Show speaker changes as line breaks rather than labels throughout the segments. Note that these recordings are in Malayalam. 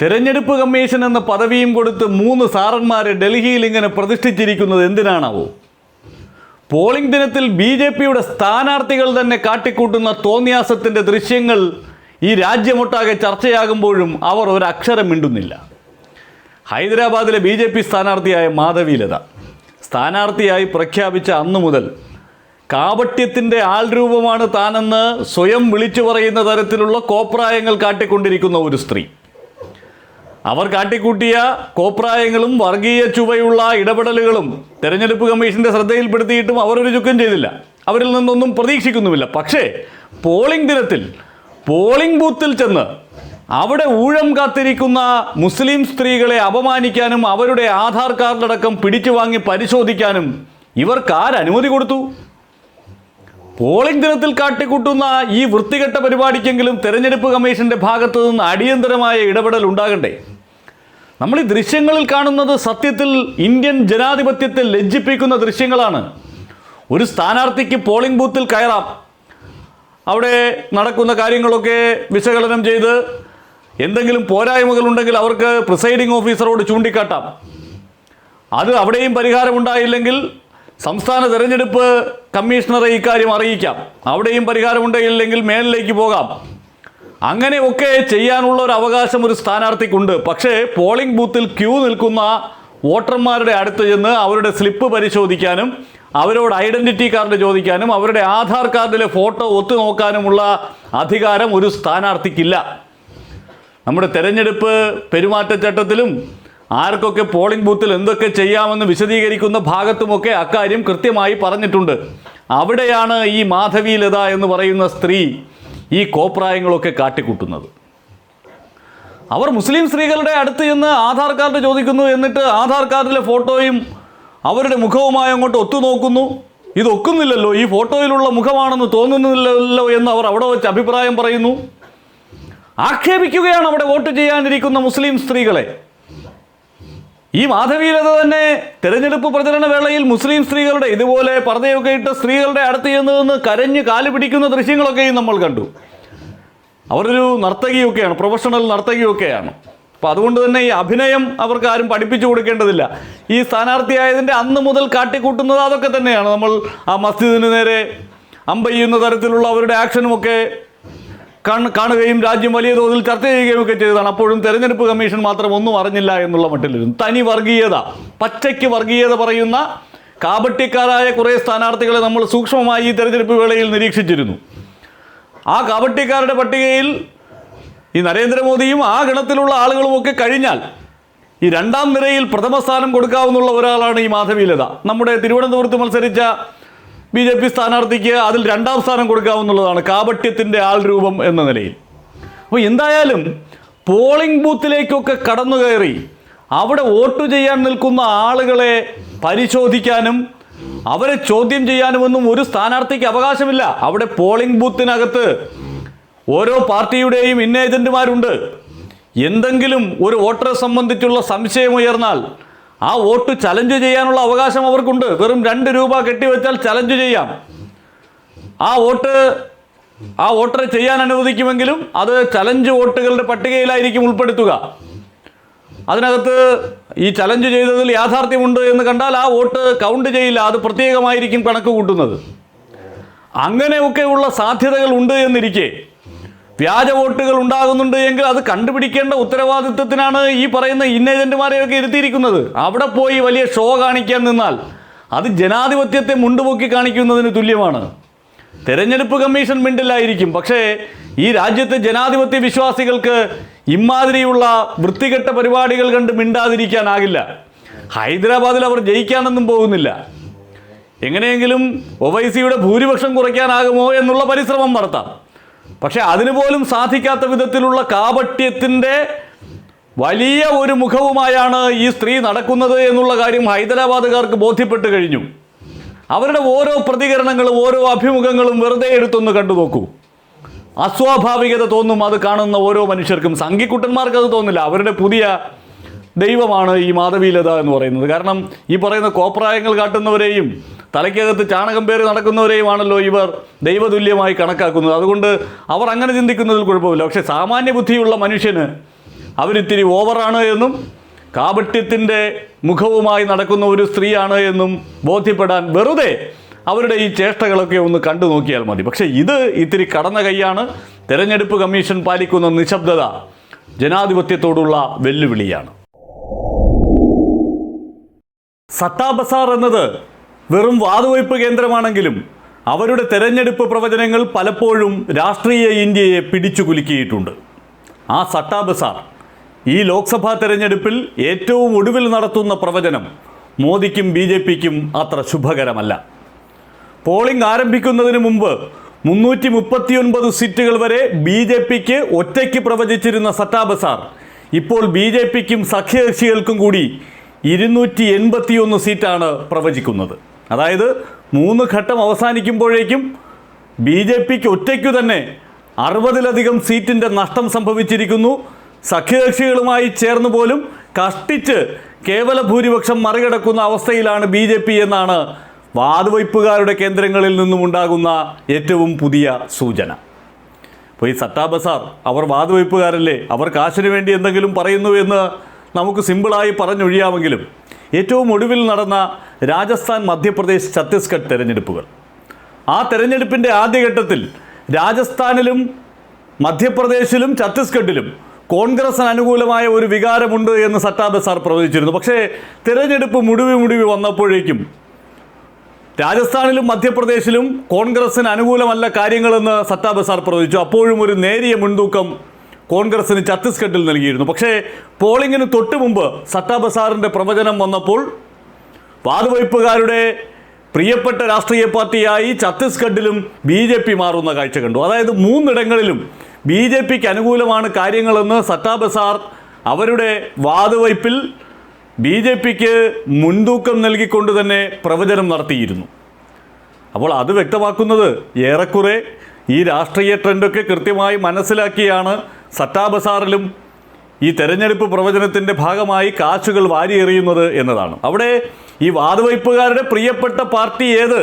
തിരഞ്ഞെടുപ്പ് കമ്മീഷൻ എന്ന പദവിയും കൊടുത്ത് മൂന്ന് സാറന്മാരെ ഡൽഹിയിൽ ഇങ്ങനെ പ്രതിഷ്ഠിച്ചിരിക്കുന്നത് എന്തിനാണാവോ? പോളിംഗ് ദിനത്തിൽ ബി ജെ പിയുടെ സ്ഥാനാർത്ഥികൾ തന്നെ കാട്ടിക്കൂട്ടുന്ന തോന്നിയാസത്തിന്റെ ദൃശ്യങ്ങൾ ഈ രാജ്യമൊട്ടാകെ ചർച്ചയാകുമ്പോഴും അവർ ഒരക്ഷരം മിണ്ടുന്നില്ല. ഹൈദരാബാദിലെ ബി ജെ പി സ്ഥാനാർത്ഥിയായ മാധവീലത സ്ഥാനാർത്ഥിയായി പ്രഖ്യാപിച്ച അന്നു മുതൽ കാപട്യത്തിന്റെ ആൾരൂപമാണ് താനെന്ന് സ്വയം വിളിച്ചു പറയുന്ന തരത്തിലുള്ള കോപ്രായങ്ങൾ കാട്ടിക്കൊണ്ടിരിക്കുന്ന ഒരു സ്ത്രീ. അവർ കാട്ടിക്കൂട്ടിയ കോപ്രായങ്ങളും വർഗീയ ചുവയുള്ള ഇടപെടലുകളും തെരഞ്ഞെടുപ്പ് കമ്മീഷന്റെ ശ്രദ്ധയിൽപ്പെടുത്തിയിട്ടും അവരൊരു ചുക്കം ചെയ്തില്ല. അവരിൽ നിന്നൊന്നും പ്രതീക്ഷിക്കുന്നുമില്ല. പക്ഷേ പോളിംഗ് ദിനത്തിൽ പോളിംഗ് ബൂത്തിൽ ചെന്ന് അവിടെ ഊഴം കാത്തിരിക്കുന്ന മുസ്ലിം സ്ത്രീകളെ അപമാനിക്കാനും അവരുടെ ആധാർ കാർഡടക്കം പിടിച്ചു വാങ്ങി പരിശോധിക്കാനും ഇവർക്ക് ആരനുമതി കൊടുത്തു? പോളിംഗ് ദിനത്തിൽ കാട്ടിക്കൂട്ടുന്ന ഈ വൃത്തികെട്ട പരിപാടിക്കെങ്കിലും തെരഞ്ഞെടുപ്പ് കമ്മീഷന്റെ ഭാഗത്തു നിന്ന് അടിയന്തരമായ ഇടപെടൽ ഉണ്ടാകണ്ടേ? നമ്മൾ ഈ ദൃശ്യങ്ങളിൽ കാണുന്നത് സത്യത്തിൽ ഇന്ത്യൻ ജനാധിപത്യത്തെ ലജ്ജിപ്പിക്കുന്ന ദൃശ്യങ്ങളാണ്. ഒരു സ്ഥാനാർത്ഥിക്ക് പോളിംഗ് ബൂത്തിൽ കയറാം. അവിടെ നടക്കുന്ന കാര്യങ്ങളൊക്കെ വിശകലനം ചെയ്ത് എന്തെങ്കിലും പോരായ്മകൾ ഉണ്ടെങ്കിൽ അവർക്ക് പ്രിസൈഡിംഗ് ഓഫീസറോട് ചൂണ്ടിക്കാട്ടാം. അത് അവിടെയും പരിഹാരമുണ്ടായില്ലെങ്കിൽ സംസ്ഥാന തെരഞ്ഞെടുപ്പ് കമ്മീഷണറെ ഇക്കാര്യം അറിയിക്കാം. അവിടെയും പരിഹാരമുണ്ടെങ്കിൽ മേലിലേക്ക് പോകാം. അങ്ങനെയൊക്കെ ചെയ്യാനുള്ള ഒരു അവകാശം ഒരു സ്ഥാനാർത്ഥിക്കുണ്ട്. പക്ഷേ പോളിംഗ് ബൂത്തിൽ ക്യൂ നിൽക്കുന്ന വോട്ടർമാരുടെ അടുത്ത് ചെന്ന് അവരുടെ സ്ലിപ്പ് പരിശോധിക്കാനും അവരോട് ഐഡന്റിറ്റി കാർഡ് ചോദിക്കാനും അവരുടെ ആധാർ കാർഡിലെ ഫോട്ടോ ഒത്തു നോക്കാനുമുള്ള അധികാരം ഒരു സ്ഥാനാർത്ഥിക്കില്ല. നമ്മുടെ തെരഞ്ഞെടുപ്പ് പെരുമാറ്റച്ചട്ടത്തിലും ആർക്കൊക്കെ പോളിംഗ് ബൂത്തിൽ എന്തൊക്കെ ചെയ്യാമെന്ന് വിശദീകരിക്കുന്ന ഭാഗത്തുമൊക്കെ അക്കാര്യം കൃത്യമായി പറഞ്ഞിട്ടുണ്ട്. അവിടെയാണ് ഈ മാധവി ലത എന്ന് പറയുന്ന സ്ത്രീ ഈ കോപ്രായങ്ങളൊക്കെ കാട്ടിക്കൂട്ടുന്നത്. അവർ മുസ്ലിം സ്ത്രീകളുടെ അടുത്ത് ചെന്ന് ആധാർ കാർഡ് ചോദിക്കുന്നു എന്നിട്ട് ആധാർ കാർഡിലെ ഫോട്ടോയും അവരുടെ മുഖവുമായി അങ്ങോട്ട് ഒത്തുനോക്കുന്നു ഇതൊക്കുന്നില്ലല്ലോ ഈ ഫോട്ടോയിലുള്ള മുഖമാണെന്ന് തോന്നുന്നില്ലല്ലോ എന്ന് അവർ അവിടെ വെച്ച് അഭിപ്രായം പറയുന്നു. ആക്ഷേപിക്കുകയാണ് അവിടെ വോട്ട് ചെയ്യാനിരിക്കുന്ന മുസ്ലിം സ്ത്രീകളെ. ഈ മാധവീലത തന്നെ തെരഞ്ഞെടുപ്പ് പ്രചരണ വേളയിൽ മുസ്ലിം സ്ത്രീകളുടെ ഇതുപോലെ പർദ്ദയൊക്കെ ഇട്ട് സ്ത്രീകളുടെ അടുത്ത് ചെന്ന് നിന്ന് കരഞ്ഞ് കാൽ പിടിക്കുന്ന ദൃശ്യങ്ങളൊക്കെയും നമ്മൾ കണ്ടു. അവരൊരു നർത്തകിയൊക്കെയാണ് പ്രൊഫഷണൽ നർത്തകിയൊക്കെയാണ്. അപ്പോൾ അതുകൊണ്ട് തന്നെ ഈ അഭിനയം അവർക്ക് ആരും പഠിപ്പിച്ചു കൊടുക്കേണ്ടതില്ല. ഈ സ്ഥാനാർത്ഥിയായതിന്റെ അന്ന് മുതൽ കാട്ടിക്കൂട്ടുന്നത് അതൊക്കെ തന്നെയാണ്. നമ്മൾ ആ മസ്ജിദിന് നേരെ അമ്പെയ്യുന്ന തരത്തിലുള്ള അവരുടെ ആക്ഷനുമൊക്കെ കാണുകയും രാജ്യം വലിയ തോതിൽ ചർച്ച ചെയ്യുകയും ഒക്കെ ചെയ്തതാണ്. അപ്പോഴും തെരഞ്ഞെടുപ്പ് കമ്മീഷൻ മാത്രം ഒന്നും അറിഞ്ഞില്ല എന്നുള്ള മട്ടിലിരുന്നു. തനി വർഗീയത പച്ചയ്ക്ക് വർഗീയത പറയുന്ന കാപട്ടിക്കാരായ കുറേ സ്ഥാനാർത്ഥികളെ നമ്മൾ സൂക്ഷ്മമായി ഈ തെരഞ്ഞെടുപ്പ് വേളയിൽ നിരീക്ഷിച്ചിരുന്നു. ആ കാപട്ടിക്കാരുടെ പട്ടികയിൽ ഈ നരേന്ദ്രമോദിയും ആ ഗണത്തിലുള്ള ആളുകളുമൊക്കെ കഴിഞ്ഞാൽ ഈ രണ്ടാം നിരയിൽ പ്രഥമ സ്ഥാനം കൊടുക്കാവുന്ന ഒരാളാണ് ഈ മാധവീലത. നമ്മുടെ തിരുവനന്തപുരത്ത് മത്സരിച്ച ബി ജെ പി സ്ഥാനാർത്ഥിക്ക് അതിൽ രണ്ടാം സ്ഥാനം കൊടുക്കാവുന്നതാണ് കാപട്യത്തിന്റെ ആൾരൂപം എന്ന നിലയിൽ. അപ്പോൾ എന്തായാലും പോളിംഗ് ബൂത്തിലേക്കൊക്കെ കടന്നു കയറി അവിടെ വോട്ട് ചെയ്യാൻ നിൽക്കുന്ന ആളുകളെ പരിശോധിക്കാനും അവരെ ചോദ്യം ചെയ്യാനുമൊന്നും ഒരു സ്ഥാനാർത്ഥിക്ക് അവകാശമില്ല. അവിടെ പോളിംഗ് ബൂത്തിനകത്ത് ഓരോ പാർട്ടിയുടെയും ഇന്ന ഏജന്റുമാരുണ്ട് എന്തെങ്കിലും ഒരു വോട്ടറെ സംബന്ധിച്ചുള്ള സംശയം ഉയർന്നാൽ ആ വോട്ട് ചലഞ്ച് ചെയ്യാനുള്ള അവകാശം അവർക്കുണ്ട്. വെറും രണ്ട് രൂപ കെട്ടിവെച്ചാൽ ചലഞ്ച് ചെയ്യാം. ആ വോട്ട് ആ വോട്ടറെ ചെയ്യാൻ അനുവദിക്കുമെങ്കിലും അത് ചലഞ്ച് വോട്ടുകളുടെ പട്ടികയിലായിരിക്കും ഉൾപ്പെടുത്തുക. അതിനകത്ത് ഈ ചലഞ്ച് ചെയ്തതിൽ യാഥാർത്ഥ്യമുണ്ട് എന്ന് കണ്ടാൽ ആ വോട്ട് കൗണ്ട് ചെയ്യില്ല. അത് പ്രത്യേകമായിരിക്കും കണക്ക് കൂട്ടുന്നത്. അങ്ങനെയൊക്കെയുള്ള സാധ്യതകൾ ഉണ്ട് എന്നിരിക്കെ വ്യാജ വോട്ടുകൾ ഉണ്ടാകുന്നുണ്ട് എങ്കിൽ അത് കണ്ടുപിടിക്കേണ്ട ഉത്തരവാദിത്വത്തിനാണ് ഈ പറയുന്ന ഇന്നേജന്റുമാരെയൊക്കെ ഇരുത്തിയിരിക്കുന്നത്. അവിടെ പോയി വലിയ ഷോ കാണിക്കാൻ നിന്നാൽ അത് ജനാധിപത്യത്തെ മുണ്ടുപൊക്കി കാണിക്കുന്നതിന് തുല്യമാണ്. തെരഞ്ഞെടുപ്പ് കമ്മീഷൻ മിണ്ടില്ലായിരിക്കും. പക്ഷേ ഈ രാജ്യത്തെ ജനാധിപത്യ വിശ്വാസികൾക്ക് ഇമാതിരിയുള്ള വൃത്തികെട്ട പരിപാടികൾ കണ്ട് മിണ്ടാതിരിക്കാനാകില്ല. ഹൈദരാബാദിൽ അവർ ജയിക്കാനൊന്നും പോകുന്നില്ല. എങ്ങനെയെങ്കിലും ഒവൈസിയുടെ ഭൂരിപക്ഷം കുറയ്ക്കാനാകുമോ എന്നുള്ള പരിശ്രമം നടത്താം. പക്ഷെ അതിനു പോലും സാധിക്കാത്ത വിധത്തിലുള്ള കാപട്യത്തിന്റെ വലിയ ഒരു മുഖവുമായാണ് ഈ സ്ത്രീ നടക്കുന്നത് എന്നുള്ള കാര്യം ഹൈദരാബാദുകാർക്ക് ബോധ്യപ്പെട്ട് കഴിഞ്ഞു. അവരുടെ ഓരോ പ്രതികരണങ്ങളും ഓരോ അഭിമുഖങ്ങളും വെറുതെ എടുത്തൊന്ന് കണ്ടു നോക്കൂ. അസ്വാഭാവികത തോന്നും അത് കാണുന്ന ഓരോ മനുഷ്യർക്കും. സംഘിക്കുട്ടന്മാർക്ക് അത് തോന്നില്ല. അവരുടെ പുതിയ ദൈവമാണ് ഈ മാധവീലത എന്ന് പറയുന്നത്. കാരണം ഈ പറയുന്ന കോപ്രായങ്ങൾ കാട്ടുന്നവരെയും തലയ്ക്കകത്ത് ചാണകം പേര് നടക്കുന്നവരെയുമാണല്ലോ ഇവർ ദൈവതുല്യമായി കണക്കാക്കുന്നത്. അതുകൊണ്ട് അവർ അങ്ങനെ ചിന്തിക്കുന്നതിൽ കുഴപ്പമില്ല. പക്ഷേ സാമാന്യ ബുദ്ധിയുള്ള മനുഷ്യന് അവരിത്തിരി ഓവറാണ് എന്നും കാപട്യത്തിന്റെ മുഖവുമായി നടക്കുന്ന ഒരു സ്ത്രീയാണ് എന്നും ബോധ്യപ്പെടാൻ വെറുതെ അവരുടെ ഈ ചേഷ്ടകളൊക്കെ ഒന്ന് കണ്ടു നോക്കിയാൽ മതി. പക്ഷേ ഇത് ഇത്തിരി കടന്ന കൈയാണ്. തെരഞ്ഞെടുപ്പ് കമ്മീഷൻ പാലിക്കുന്ന നിശബ്ദത ജനാധിപത്യത്തോടുള്ള വെല്ലുവിളിയാണ്. സത്താബസാർ എന്നത് വെറും വാതുവയ്പ് കേന്ദ്രമാണെങ്കിലും അവരുടെ തെരഞ്ഞെടുപ്പ് പ്രവചനങ്ങൾ പലപ്പോഴും രാഷ്ട്രീയ ഇന്ത്യയെ പിടിച്ചു കുലുക്കിയിട്ടുണ്ട്. ആ സട്ടാ ബസാർ ഈ ലോക്സഭാ തെരഞ്ഞെടുപ്പിൽ ഏറ്റവും ഒടുവിൽ നടത്തുന്ന പ്രവചനം മോദിക്കും ബി ജെ പിക്കും അത്ര ശുഭകരമല്ല. പോളിംഗ് ആരംഭിക്കുന്നതിന് മുമ്പ് മുന്നൂറ്റി മുപ്പത്തിയൊൻപത് സീറ്റുകൾ വരെ ബി ജെ പിക്ക് ഒറ്റയ്ക്ക് പ്രവചിച്ചിരുന്ന സട്ടാബസാർ ബസാർ ഇപ്പോൾ ബി ജെ പിക്കും സഖ്യകക്ഷികൾക്കും കൂടി ഇരുന്നൂറ്റി എൺപത്തിയൊന്ന് സീറ്റാണ് പ്രവചിക്കുന്നത്. അതായത് മൂന്ന് ഘട്ടം അവസാനിക്കുമ്പോഴേക്കും ബി ജെ പിക്ക് ഒറ്റയ്ക്കു തന്നെ അറുപതിലധികം സീറ്റിന്റെ നഷ്ടം സംഭവിച്ചിരിക്കുന്നു. സഖ്യകക്ഷികളുമായി ചേർന്ന് പോലും കഷ്ടിച്ച് കേവല ഭൂരിപക്ഷം മറികടക്കുന്ന അവസ്ഥയിലാണ് ബി ജെ പി എന്നാണ് വാതുവയ്പ്പുകാരുടെ കേന്ദ്രങ്ങളിൽ നിന്നും ഉണ്ടാകുന്ന ഏറ്റവും പുതിയ സൂചന. അപ്പോൾ ഈ സട്ടാബസാർ അവർ വാതുവയ്പ്പുകാരല്ലേ? അവർ കാശിന് വേണ്ടി എന്തെങ്കിലും പറയുന്നു എന്ന് നമുക്ക് സിമ്പിളായി പറഞ്ഞൊഴിയാമെങ്കിലും ഏറ്റവും ഒടുവിൽ നടന്ന രാജസ്ഥാൻ മധ്യപ്രദേശ് ഛത്തീസ്ഗഡ് തെരഞ്ഞെടുപ്പുകൾ. ആ തെരഞ്ഞെടുപ്പിന്റെ ആദ്യഘട്ടത്തിൽ രാജസ്ഥാനിലും മധ്യപ്രദേശിലും ഛത്തീസ്ഗഡിലും കോൺഗ്രസിന് അനുകൂലമായ ഒരു വികാരമുണ്ട് എന്ന് സട്ടാബ സാർ പ്രവചിച്ചിരുന്നു. പക്ഷേ തിരഞ്ഞെടുപ്പ് മുടിവി മുടിവി വന്നപ്പോഴേക്കും രാജസ്ഥാനിലും മധ്യപ്രദേശിലും കോൺഗ്രസിന് അനുകൂലമല്ല കാര്യങ്ങളെന്ന് സട്ടാബ സാർ പ്രവചിച്ചു. അപ്പോഴും ഒരു നേരിയ മുൻതൂക്കം കോൺഗ്രസിന് ഛത്തീസ്ഗഡിൽ നൽകിയിരുന്നു. പക്ഷേ പോളിംഗിന് തൊട്ടു മുമ്പ് സത്താബസാറിന്റെ പ്രവചനം വന്നപ്പോൾ വാതുവയ്പ്പുകാരുടെ പ്രിയപ്പെട്ട രാഷ്ട്രീയ പാർട്ടിയായി ഛത്തീസ്ഗഡിലും ബി ജെ പി മാറുന്ന കാഴ്ച കണ്ടു. അതായത് മൂന്നിടങ്ങളിലും ബി ജെ പിക്ക് അനുകൂലമാണ് കാര്യങ്ങളെന്ന് സത്താബസാർ അവരുടെ വാതുവയ്പ്പിൽ ബി ജെ പിക്ക് മുൻതൂക്കം നൽകിക്കൊണ്ട് തന്നെ പ്രവചനം നടത്തിയിരുന്നു. അപ്പോൾ അത് വ്യക്തമാക്കുന്നത് ഏറെക്കുറെ ഈ രാഷ്ട്രീയ ട്രെൻഡൊക്കെ കൃത്യമായി മനസ്സിലാക്കിയാണ് സത്താ ബസാറിലും ഈ തെരഞ്ഞെടുപ്പ് പ്രവചനത്തിന്റെ ഭാഗമായി കാശുകൾ വാരിയെറിയുന്നത് എന്നതാണ്. അവിടെ ഈ വാതുവയ്പ്പുകാരുടെ പ്രിയപ്പെട്ട പാർട്ടി ഏത്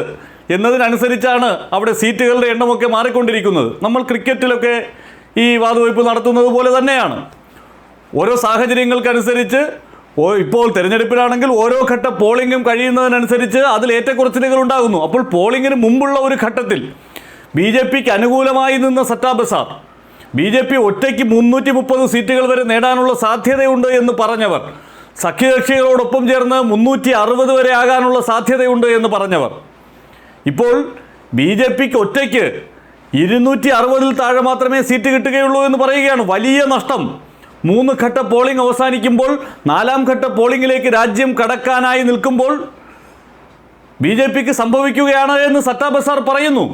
എന്നതിനനുസരിച്ചാണ് അവിടെ സീറ്റുകളുടെ എണ്ണമൊക്കെ മാറിക്കൊണ്ടിരിക്കുന്നത്. നമ്മൾ ക്രിക്കറ്റിലൊക്കെ ഈ വാതുവയ്പ്പ് നടത്തുന്നത് പോലെ തന്നെയാണ്. ഓരോ സാഹചര്യങ്ങൾക്കനുസരിച്ച് ഇപ്പോൾ തിരഞ്ഞെടുപ്പിലാണെങ്കിൽ ഓരോ ഘട്ട പോളിംഗും കഴിയുന്നതിനനുസരിച്ച് അതിൽ ഏറ്റക്കുറച്ചിലുകൾ ഉണ്ടാകുന്നു. അപ്പോൾ പോളിംഗിന് മുമ്പുള്ള ഒരു ഘട്ടത്തിൽ ബി ജെ പിക്ക് അനുകൂലമായി നിന്ന Satta Bazar B J P ഒറ്റയ്ക്ക് മുന്നൂറ്റി മുപ്പത് സീറ്റുകൾ വരെ നേടാനുള്ള സാധ്യതയുണ്ട് എന്ന് പറഞ്ഞവർ. സഖ്യകക്ഷികളോടൊപ്പം ചേർന്ന് മുന്നൂറ്റി അറുപത് വരെ ആകാനുള്ള സാധ്യതയുണ്ട് എന്ന് പറഞ്ഞവർ. ഇപ്പോൾ ബി ജെ പിക്ക് ഒറ്റയ്ക്ക് ഇരുന്നൂറ്റി അറുപതിൽ താഴെ മാത്രമേ സീറ്റ് കിട്ടുകയുള്ളൂ എന്ന് പറയുകയാണ് വലിയ നഷ്ടം. മൂന്ന് ഘട്ട പോളിംഗ് അവസാനിക്കുമ്പോൾ നാലാം ഘട്ട പോളിംഗിലേക്ക് രാജ്യം കടക്കാനായി നിൽക്കുമ്പോൾ ബി ജെ പിക്ക് സംഭവിക്കുകയാണ് എന്ന് സത്താബസാർ പറയുന്നു.